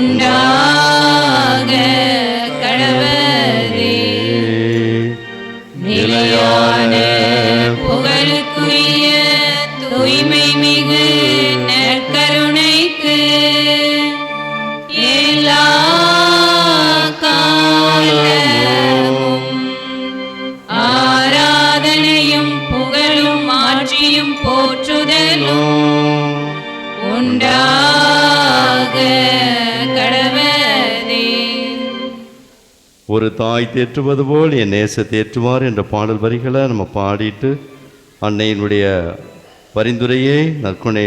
உண்டாக ஒரு தாய் தேற்றுவது போல் என் நேச தேற்றுவார் என்ற பாடல் வரிகளை நம்ம பாடிட்டு அன்னையினுடைய பரிந்துரையை நற்குணை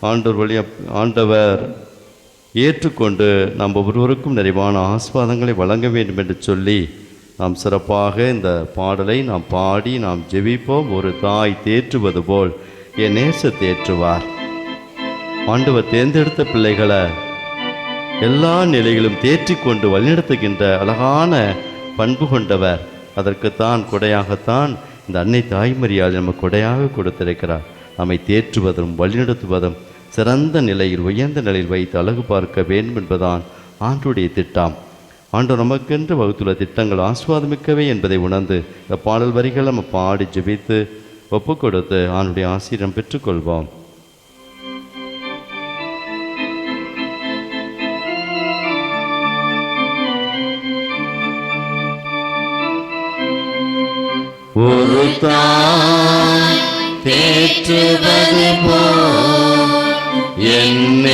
ஆண்டவர் வழி ஆண்டவர் ஏற்றுக்கொண்டு நாம் ஒவ்வொருவருக்கும் நிறைவான ஆஸ்வாதங்களை வழங்க வேண்டும் என்று சொல்லி நாம் சிறப்பாக இந்த பாடலை நாம் பாடி நாம் ஜெபிப்போம். ஒரு தாய் தேற்றுவது போல் என் நேச தேற்றுவார். ஆண்டவர் தேர்ந்தெடுத்த பிள்ளைகளை எல்லா நிலையிலும் தேற்றிக்கொண்டு வழிநடத்துகின்ற அழகான பண்பு கொண்டவர். அதற்குத்தான் கொடையாகத்தான் இந்த அன்னை தாய்மரியால் நமக்கு கொடையாக கொடுத்திருக்கிறார். நம்மை தேற்றுவதும் வழிநடத்துவதும் சிறந்த நிலையில் உயர்ந்த நிலையில் வைத்து அழகு பார்க்க வேண்டும் என்பதான் ஆண்டுடைய திட்டம். ஆண்டு நமக்கென்று வகுத்துள்ள திட்டங்கள் ஆஸ்வாதமிக்கவே என்பதை உணர்ந்து இந்த பாடல் வரிகளை நம்ம பாடி ஜெபித்து ஒப்புக்கொடுத்து கொடுத்து ஆண்டுடைய ஆசீரம் பெற்றுக்கொள்வோம். ஒரு தாய் தேற்றுவது போல் என்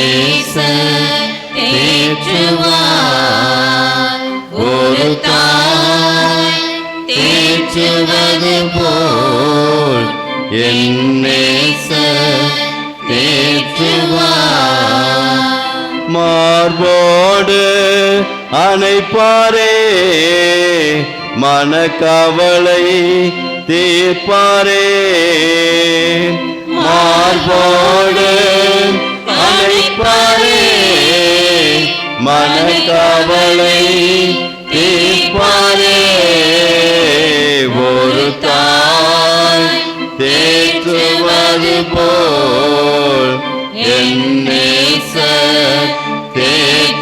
தேற்றுவார் ஒரு தாய் தேற்றுவது போல் என் தேற்றுவார் மார்போடு அணைப்பாரே. மனக்கவலை தீர்ப்பாரே. மார்போடு அணைப்பாரே. மனக்கவலை தீர்ப்பாரே. ஒரு தாய் தேற்றுவது போல் என் தேற்றுவார்.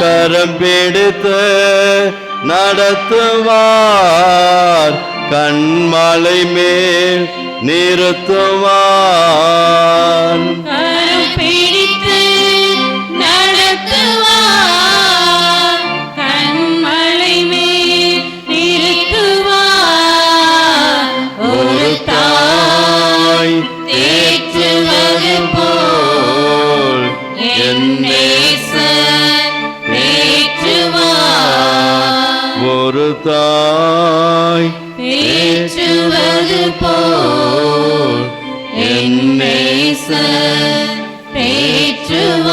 கரம் பிடித்து நடத்துவார். கண்மலை மேல் நிறுத்துவார். ஒரு தாய் தேற்றுவது போல் என் நேசர் தேற்றுவார்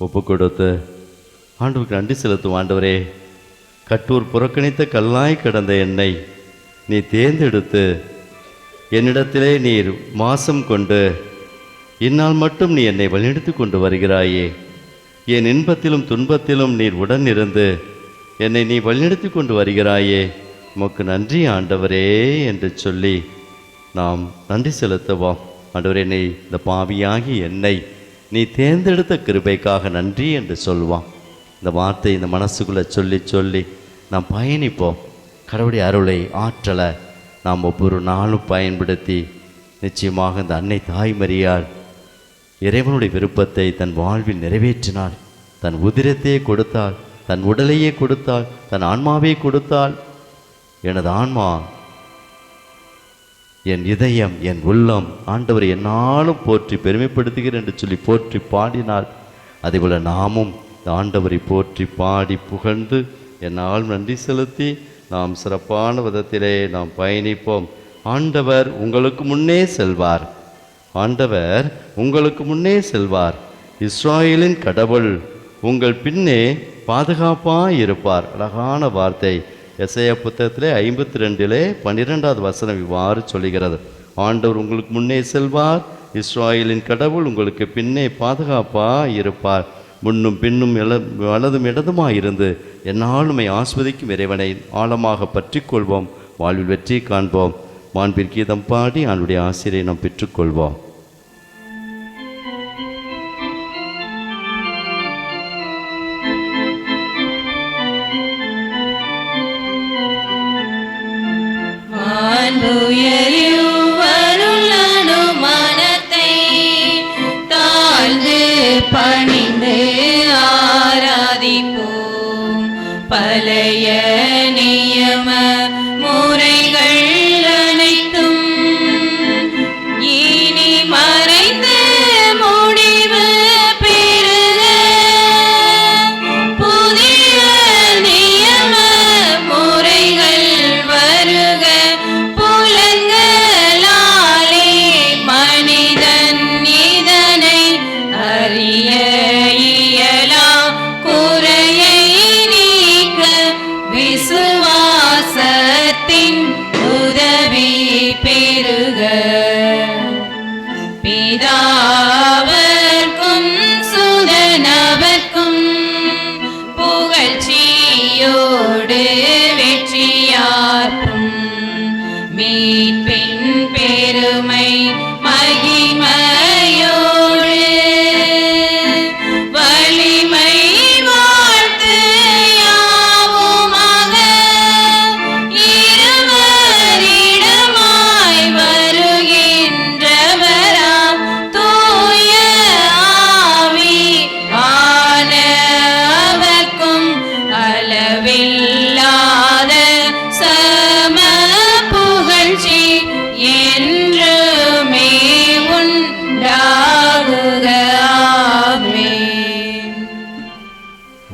ஒப்பு கொடுத்து ஆண்டவருக்கு நன்றி செலுத்தும் ஆண்டவரே கட்டூர் புறக்கணித்த கல்லாய் கிடந்த என்னை நீ தேர்ந்தெடுத்து என்னிடத்திலே நீர் மாசம் கொண்டு இந்நாள் மட்டும் நீ என்னை வழிநடத்தி கொண்டு வருகிறாயே. என் இன்பத்திலும் துன்பத்திலும் நீர் உடன் இருந்து என்னை நீ வழிநடத்தி கொண்டு வருகிறாயே. உமக்கு நன்றி ஆண்டவரே என்று சொல்லி நாம் நன்றி செலுத்துவோம். ஆண்டவரே நீ இந்த பாவியாகி என்னை நீ தேர்ந்தெடுத்த கிருபைக்காக நன்றி என்று சொல்வான். இந்த வார்த்தை இந்த மனசுக்குள்ளே சொல்லி சொல்லி நாம் பயணிப்போம். கடவுளுடைய அருளை ஆற்றலை நாம் ஒவ்வொரு நாளும் பயன்படுத்தி நிச்சயமாக இந்த அன்னை தாய்மறியால் இறைவனுடைய விருப்பத்தை தன் வாழ்வில் நிறைவேற்றினாள் தன் உதிரத்தையே கொடுத்தாள் தன் உடலையே கொடுத்தாள் தன் ஆன்மாவே கொடுத்தாள் எனது ஆன்மா என் இதயம் என் உள்ளம் ஆண்டவரை என்னாலும் போற்றி பெருமைப்படுத்துகிறேன் என்று சொல்லி போற்றி பாடினாள் அதேபோல் நாமும் ஆண்டவரை போற்றி பாடி புகழ்ந்து என்னால் நன்றி செலுத்தி நாம் சிறப்பான விதத்திலே நாம் பயணிப்போம். ஆண்டவர் உங்களுக்கு முன்னே செல்வார். ஆண்டவர் உங்களுக்கு முன்னே செல்வார். இஸ்ராயலின் கடவுள் உங்கள் பின்னே பாதுகாப்பாக இருப்பார் அழகான வார்த்தை. எசையா புத்தகத்திலே ஐம்பத்தி ரெண்டிலே பன்னிரெண்டாவது வசனம் இவ்வாறு சொல்லுகிறது. ஆண்டவர் உங்களுக்கு முன்னே செல்வார். இஸ்ராயலின் கடவுள் உங்களுக்கு பின்னே பாதுகாப்பாக இருப்பார் முன்னும் பின்னும் எல வலதும் இடதுமாக இருந்து என்னாலுமை ஆஸ்வதிக்கும் இறைவனை ஆழமாக பற்றி கொள்வோம் வாழ்வில் வெற்றி காண்போம். மாண்பிற்கீதம் பாடி அவனுடைய ஆசிரியை நாம் பெற்றுக்கொள்வோம். பணிந்து ஆராதிப்போம். பழைய நியம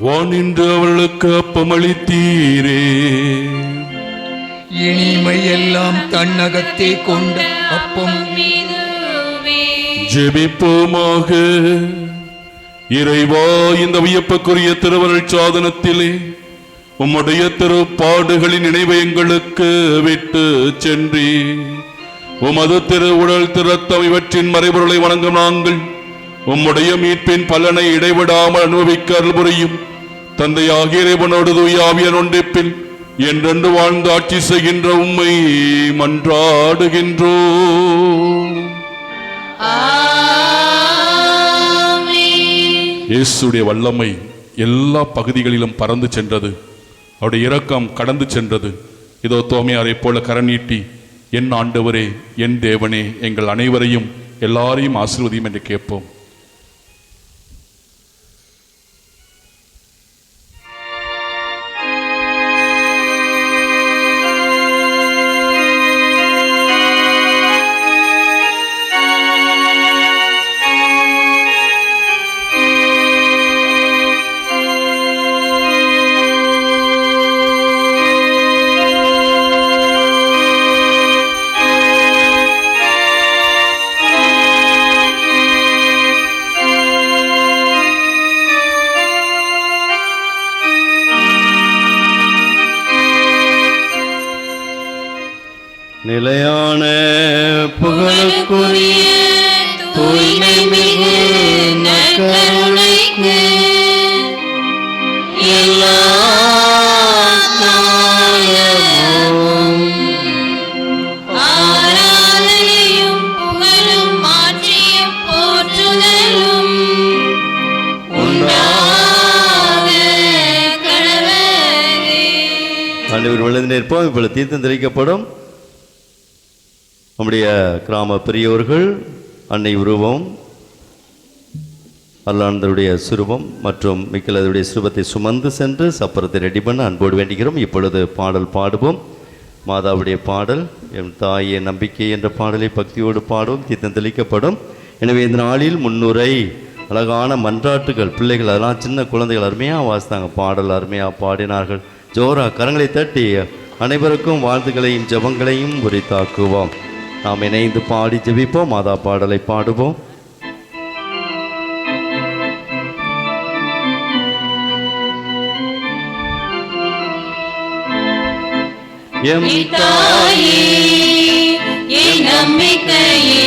வானின்று அவளுக்கு அப்பமளித்தீரே. இனிமை எல்லாம் தன்னகத்தே கொண்ட அப்பம் ஜெபிப்போமாக. இறைவா இந்த வியப்புக்குரிய திருவருள் சாதனத்திலே உம்முடைய திருப்பாடுகளின் நினைவை எங்களுக்கு விட்டு சென்றி உமது திரு உடல் திருத்தம் இவற்றின் மறைபொருளை வணங்கும் நாங்கள் உம்முடைய மீட்பின் பலனை இடைவிடாமல் அனுபவிக்க அருள் புரியும். தந்தையாகிய இறைவனோடு தூயாவியன் ஒன்றிப்பில் என்றென்று வாழ்ந்து ஆட்சி செய்கின்ற உம்மை மன்றாடுகின்றோம். ஆமென். இயேசுடைய வல்லமை எல்லா பகுதிகளிலும் பறந்து சென்றது. அவருடைய இரக்கம் கடந்து சென்றது. இதோ தோமையாரைப் போல கரம் நீட்டி என் ஆண்டவரே என் தேவனே எங்கள் அனைவரையும் எல்லாரையும் ஆசீர்வதியும் என்று கேட்போம். நிலையான புகழுக்குரிய தூய்மை மிகு நற்கருணைக்கு எல்லா ஆண்டவர் விழுந்து நிற்போம் இப்பொழுது தீர்த்தம் தெரிவிக்கப்படும் நம்முடைய கிராம பெரியோர்கள் அன்னை உருவம் அல்லாண்டருடைய சுரூபம் மற்றும் மிக்கலதுடைய சுரூபத்தை சுமந்து சென்று சப்பரத்தை ரெடி பண்ண அன்போடு வேண்டுகிறோம். இப்பொழுது பாடல் பாடுவோம். மாதாவுடைய பாடல் என் தாயே நம்பிக்கை என்ற பாடலை பக்தியோடு பாடும் தீர்த்தம் தெளிக்கப்படும். எனவே இந்த நாளில் முன்னுரை அழகான மன்றாட்டுகள் பிள்ளைகள் அதெல்லாம் சின்ன குழந்தைகள் அருமையாக வாசித்தாங்க பாடல் அருமையாக பாடினார்கள். ஜோரா கரங்களை தட்டி அனைவருக்கும் வாழ்த்துக்களையும் ஜெபங்களையும் உரித்தாக்குவோம். நாம் இணைந்து பாடி ஜெபிப்போம் மாதா பாடலை பாடுவோம். எம் தாயே என் நம்பிக்கையே